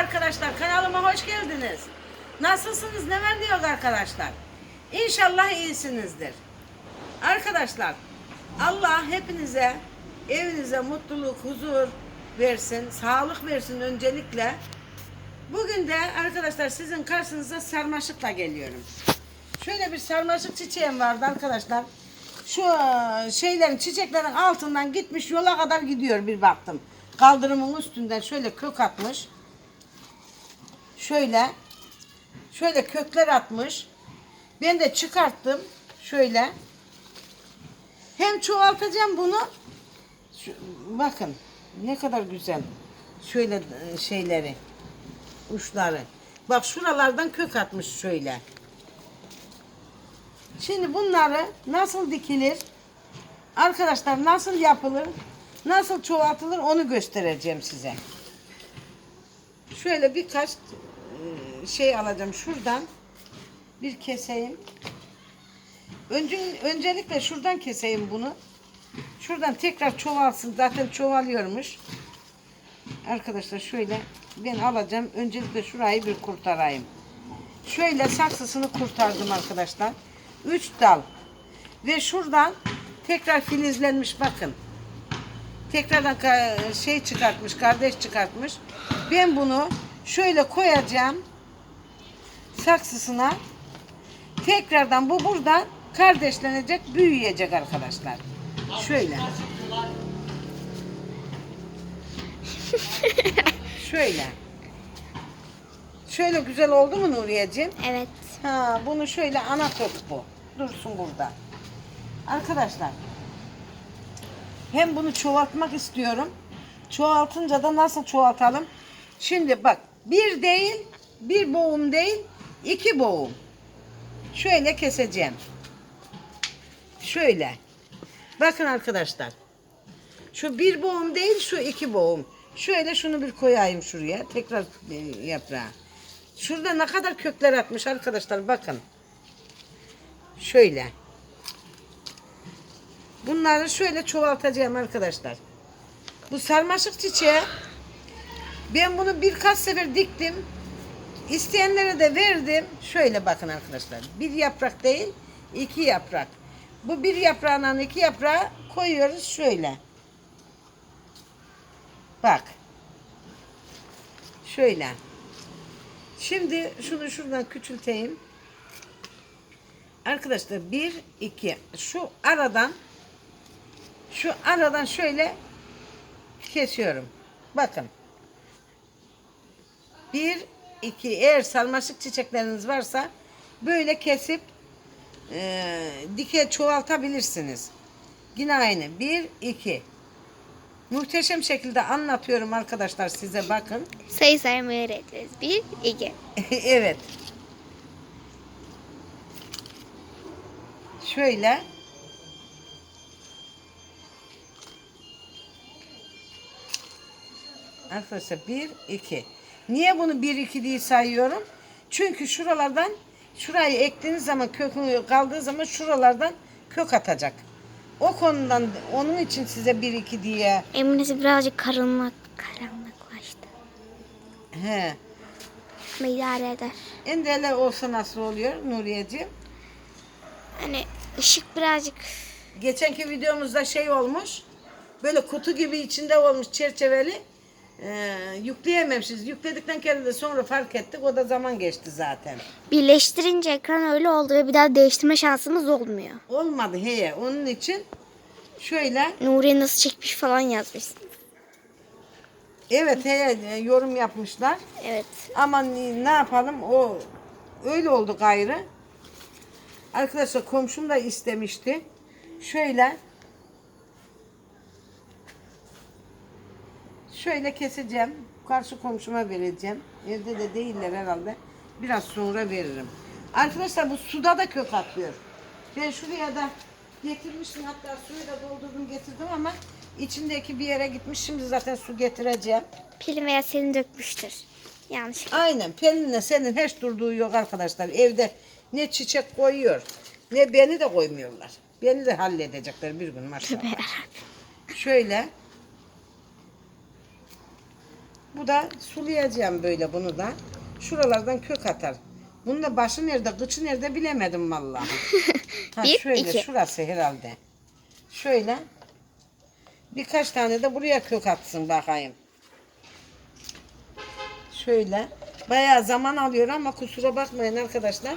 arkadaşlar kanalıma hoş geldiniz. Nasılsınız? Ne var diyor arkadaşlar? İnşallah iyisinizdir. Arkadaşlar Allah hepinize evinize mutluluk, huzur versin, sağlık versin öncelikle. Bugün de arkadaşlar sizin karşınıza sarmaşıkla geliyorum. Şöyle bir sarmaşık çiçeğim vardı arkadaşlar. Şu e, şeylerin çiçeklerin altından gitmiş yola kadar gidiyor bir baktım. Kaldırımın üstünden şöyle kök atmış. Şöyle şöyle kökler atmış. Ben de çıkarttım şöyle. Hem çoğaltacağım bunu. Şu- bakın ne kadar güzel. Şöyle e, şeyleri uçları. Bak şuralardan kök atmış şöyle. Şimdi bunları nasıl dikilir? Arkadaşlar nasıl yapılır? Nasıl çoğaltılır onu göstereceğim size. Şöyle birkaç şey alacağım şuradan. Bir keseyim. Önce, öncelikle şuradan keseyim bunu. Şuradan tekrar çoğalsın. Zaten çoğalıyormuş. Arkadaşlar şöyle ben alacağım. Öncelikle şurayı bir kurtarayım. Şöyle saksısını kurtardım arkadaşlar. 3 dal. Ve şuradan tekrar filizlenmiş bakın. Tekrardan şey çıkartmış, kardeş çıkartmış. Ben bunu şöyle koyacağım saksısına. Tekrardan bu buradan kardeşlenecek, büyüyecek arkadaşlar. Şöyle. Şöyle. Şöyle güzel oldu mu Nuriyeciğim? Evet. Ha, bunu şöyle ana kök bu. Dursun burada. Arkadaşlar. Hem bunu çoğaltmak istiyorum. Çoğaltınca da nasıl çoğaltalım? Şimdi bak bir değil, bir boğum değil, iki boğum. Şöyle keseceğim. Şöyle. Bakın arkadaşlar. Şu bir boğum değil, şu iki boğum. Şöyle şunu bir koyayım şuraya. Tekrar e, yaprağa. Şurada ne kadar kökler atmış arkadaşlar bakın. Şöyle. Bunları şöyle çoğaltacağım arkadaşlar. Bu sarmaşık çiçeği ben bunu birkaç sefer diktim. İsteyenlere de verdim. Şöyle bakın arkadaşlar. Bir yaprak değil, iki yaprak. Bu bir yaprağından iki yaprağı koyuyoruz şöyle. Bak. Şöyle. Şimdi şunu şuradan küçülteyim. Arkadaşlar bir iki şu aradan şu aradan şöyle kesiyorum. Bakın. Bir iki eğer sarmaşık çiçekleriniz varsa böyle kesip e, dike çoğaltabilirsiniz. Yine aynı. Bir iki. Muhteşem şekilde anlatıyorum arkadaşlar size bakın. Sayı saymayı öğretiriz. Bir, iki. evet. Şöyle. Arkadaşlar bir, iki. Niye bunu bir, iki diye sayıyorum? Çünkü şuralardan şurayı ektiğiniz zaman kökü kaldığı zaman şuralardan kök atacak. O konudan onun için size bir, iki diye Eminesi birazcık karanlık, karanlıklaştı. he. Ama idare eder. Endele olsa nasıl oluyor Nuriyeciğim? Hani ışık birazcık Geçenki videomuzda şey olmuş. Böyle kutu gibi içinde olmuş çerçeveli. Ee, yükleyememişiz. Yükledikten kere de sonra fark ettik. O da zaman geçti zaten. birleştirince ekran öyle oldu ve bir daha değiştirme şansımız olmuyor. Olmadı heye. Onun için şöyle Nuriye nasıl çekmiş falan yazmışsın. evet heye e, yorum yapmışlar. Evet. Ama ne ne yapalım o öyle oldu gayrı. Arkadaşlar komşum da istemişti. Şöyle şöyle keseceğim. Karşı komşuma vereceğim. Evde de değiller herhalde. Biraz sonra veririm. Arkadaşlar bu suda da kök atıyor. Ben şuraya da getirmiştim. Hatta suyu da doldurdum getirdim ama içindeki bir yere gitmiş. Şimdi zaten su getireceğim. Pelin veya senin dökmüştür. Yanlış. Aynen Pelin'le senin hiç durduğu yok arkadaşlar. Evde ne çiçek koyuyor ne beni de koymuyorlar. Beni de halledecekler bir gün maşallah. Şöyle Bu da sulayacağım böyle bunu da. Şuralardan kök atar. Bunun da başı nerede, kıçı nerede bilemedim vallahi. ha, Bir, şöyle iki. şurası herhalde. Şöyle. Birkaç tane de buraya kök atsın bakayım. Şöyle. Bayağı zaman alıyor ama kusura bakmayın arkadaşlar.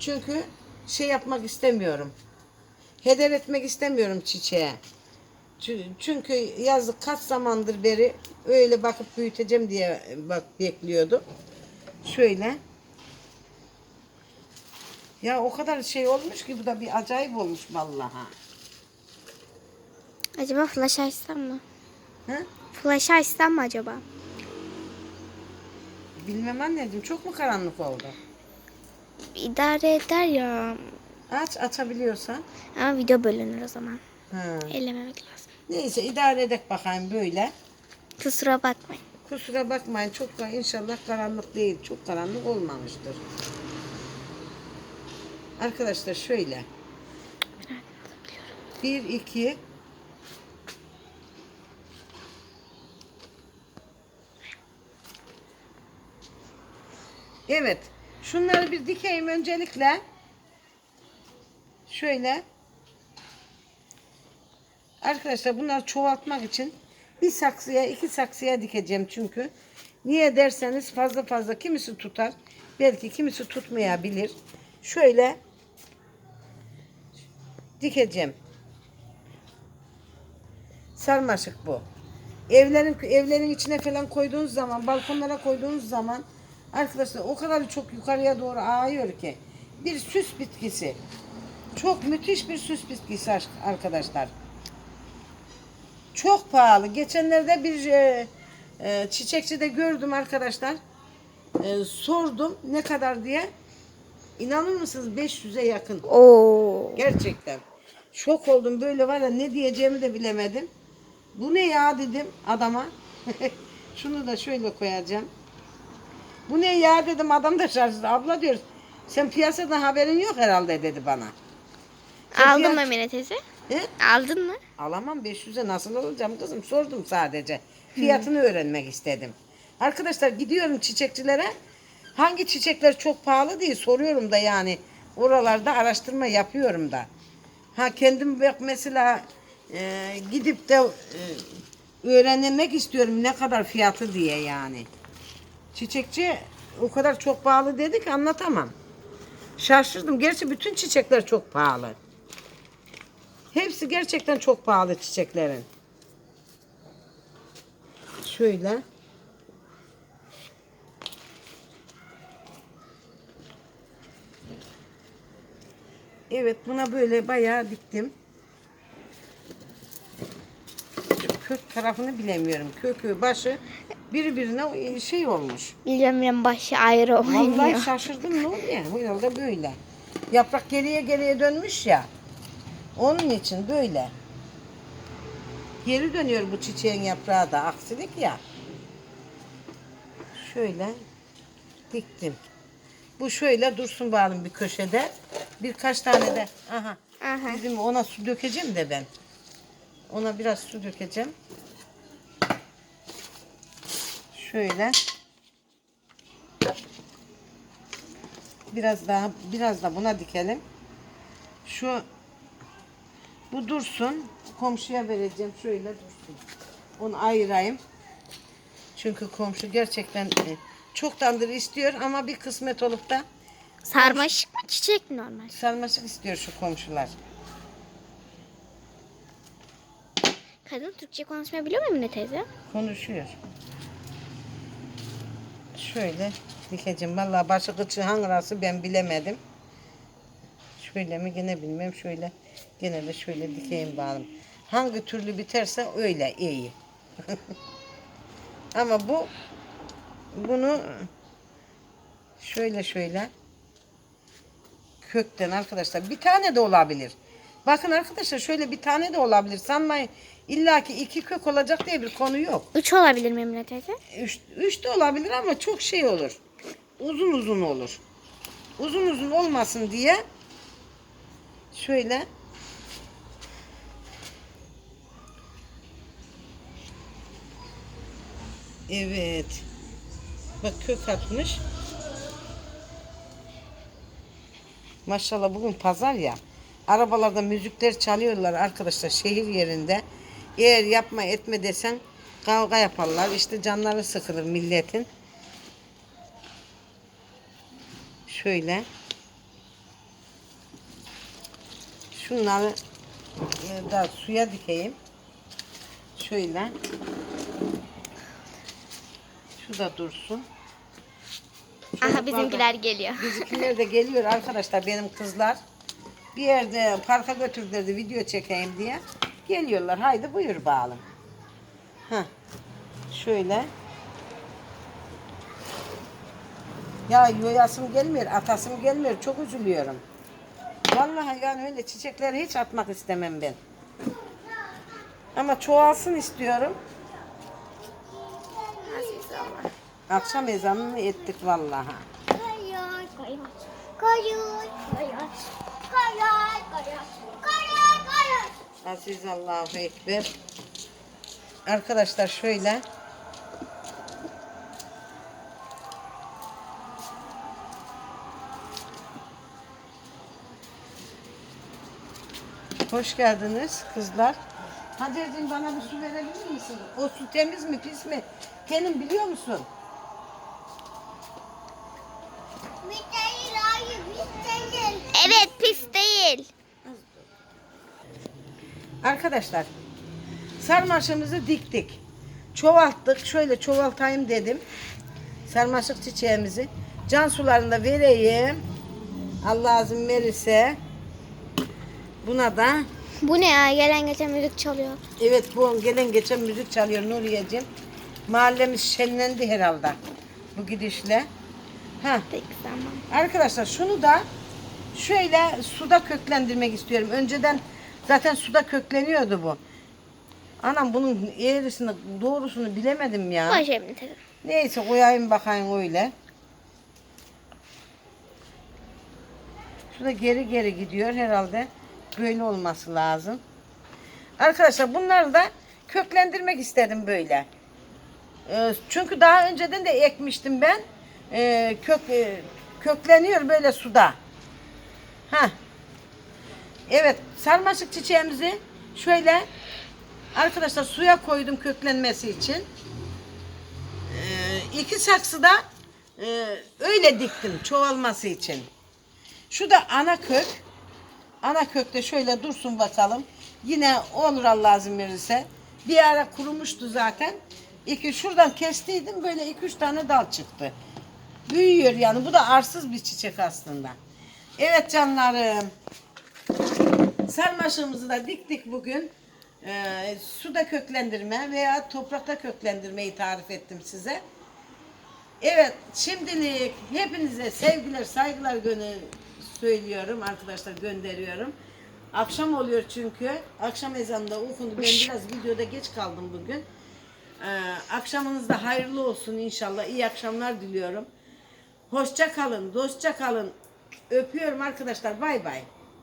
Çünkü şey yapmak istemiyorum. Heder etmek istemiyorum çiçeğe. Çü- Çünkü yazlık kaç zamandır beri öyle bakıp büyüteceğim diye bak bekliyordum. Şöyle. Ya o kadar şey olmuş ki bu da bir acayip olmuş vallahi. Acaba flash açsam mı? Hı? Flash açsam mı acaba? Bilmem anneciğim çok mu karanlık oldu? İdare eder ya. Aç açabiliyorsan. Ama video bölünür o zaman. Ha. Ellememek lazım. Neyse idare edek bakayım böyle. Kusura bakmayın. Kusura bakmayın çok da inşallah karanlık değil. Çok karanlık olmamıştır. Arkadaşlar şöyle. Bir, iki. Evet. Şunları bir dikeyim öncelikle. Şöyle. Arkadaşlar bunları çoğaltmak için bir saksıya iki saksıya dikeceğim çünkü. Niye derseniz fazla fazla kimisi tutar. Belki kimisi tutmayabilir. Şöyle dikeceğim. Sarmaşık bu. Evlerin evlerin içine falan koyduğunuz zaman, balkonlara koyduğunuz zaman arkadaşlar o kadar çok yukarıya doğru ağıyor ki bir süs bitkisi. Çok müthiş bir süs bitkisi aş- arkadaşlar. Çok pahalı. Geçenlerde bir e, e, çiçekçide gördüm arkadaşlar. E, sordum ne kadar diye. İnanır mısınız 500'e yakın. Oo. Gerçekten. Şok oldum böyle var ya ne diyeceğimi de bilemedim. Bu ne ya dedim adama. Şunu da şöyle koyacağım. Bu ne ya dedim adam da şaşırdı. Abla diyor sen piyasadan haberin yok herhalde dedi bana. Mı Emine teyze? He? Aldın mı? Alamam 500'e nasıl alacağım kızım sordum sadece. Fiyatını öğrenmek istedim. Arkadaşlar gidiyorum çiçekçilere. Hangi çiçekler çok pahalı diye soruyorum da yani. Oralarda araştırma yapıyorum da. Ha kendim bak mesela e, gidip de e, öğrenmek istiyorum ne kadar fiyatı diye yani. Çiçekçi o kadar çok pahalı dedi ki anlatamam. Şaşırdım. Gerçi bütün çiçekler çok pahalı. Hepsi gerçekten çok pahalı çiçeklerin. Şöyle. Evet buna böyle bayağı diktim. Kök tarafını bilemiyorum. Kökü, başı birbirine şey olmuş. Biliyorum benim başı ayrı Vallahi oynuyor. şaşırdım ne oluyor? Herhalde böyle. Yaprak geriye geriye dönmüş ya. Onun için böyle. Geri dönüyor bu çiçeğin yaprağı da aksilik ya. Şöyle diktim. Bu şöyle dursun bakalım bir köşede. Birkaç tane de aha Aha. bizim ona su dökeceğim de ben. Ona biraz su dökeceğim. Şöyle. Biraz daha biraz da buna dikelim. Şu bu dursun. Komşuya vereceğim. Şöyle dursun. Onu ayırayım. Çünkü komşu gerçekten e, çoktandır istiyor ama bir kısmet olup da Sarmaşık mı çiçek mi normal? sarmaşık istiyor şu komşular. Kadın Türkçe konuşmayı biliyor mu Emine teyze? Konuşuyor. Şöyle dikeceğim. Vallahi başı kıçı hangisi ben bilemedim. Şöyle mi gene bilmem şöyle. Gene de şöyle dikeyim bakalım. Hangi türlü biterse öyle iyi. Ama bu bunu şöyle şöyle kökten arkadaşlar bir tane de olabilir. Bakın arkadaşlar şöyle bir tane de olabilir. Sanmayın illa ki iki kök olacak diye bir konu yok. Üç olabilir mi Emine teyze? Üç, üç de olabilir ama çok şey olur. Uzun uzun olur. Uzun uzun olmasın diye şöyle Evet. Bak kök atmış. Maşallah bugün pazar ya. Arabalarda müzikler çalıyorlar arkadaşlar şehir yerinde. Eğer yapma etme desen kavga yaparlar. İşte canları sıkılır milletin. Şöyle. Şunları e, da suya dikeyim. Şöyle. Şu da dursun. Aha Çocuklar da- bizimkiler geliyor. Bizimkiler de geliyor arkadaşlar benim kızlar. Bir yerde parka götürdüler de video çekeyim diye. Geliyorlar. Haydi buyur bağlım. Heh. Şöyle. Ya yoyasım gelmiyor, atasım gelmiyor. Çok üzülüyorum. Vallahi yani öyle çiçekleri hiç atmak istemem ben. Ama çoğalsın istiyorum. Akşam ezanını ettik vallahi. Koyun, koyun. Aziz Allahu Ekber. Arkadaşlar şöyle. Hoş geldiniz kızlar. Hacer'cim bana bir su verebilir misin? O su temiz mi pis mi? Kendin biliyor musun? Bir değil, hayır, bir değil. Evet pis değil. Arkadaşlar sarmaşığımızı diktik. Çoğalttık. Şöyle çoğaltayım dedim. Sarmaşık çiçeğimizi. Can sularında vereyim. Allah azim verirse. Buna da Bu ne ya? Gelen geçen müzik çalıyor. evet bu gelen geçen müzik çalıyor Nuriye'cim. Mahallemiz şenlendi herhalde bu gidişle. Ha. Peki tamam. Arkadaşlar şunu da şöyle suda köklendirmek istiyorum. Önceden zaten suda kökleniyordu bu. Anam bunun eğrisini doğrusunu bilemedim ya. Evini tabii. Neyse koyayım bakayım öyle. Şurada geri geri gidiyor herhalde. Böyle olması lazım. Arkadaşlar bunları da köklendirmek istedim böyle. Ee, çünkü daha önceden de ekmiştim ben. Ee, kök e, kökleniyor böyle suda. Ha. Evet, sarmaşık çiçeğimizi şöyle arkadaşlar suya koydum köklenmesi için. Ee, iki saksıda e, öyle diktim çoğalması için. Şu da ana kök. Ana kökte şöyle dursun bakalım. Yine olur Allah izin verirse. Bir ara kurumuştu zaten. İki şuradan kestiydim böyle iki üç tane dal çıktı. Büyüyor yani. Bu da arsız bir çiçek aslında. Evet canlarım. Sarmaşığımızı da diktik bugün. Ee, suda köklendirme veya toprakta köklendirmeyi tarif ettim size. Evet, şimdilik hepinize sevgiler, saygılar gönü söylüyorum arkadaşlar gönderiyorum. Akşam oluyor çünkü. Akşam ezanında okundu. Ben biraz videoda geç kaldım bugün. Ee, akşamınız da hayırlı olsun inşallah. İyi akşamlar diliyorum. Hoşça kalın, dostça kalın. Öpüyorum arkadaşlar. Bay bay.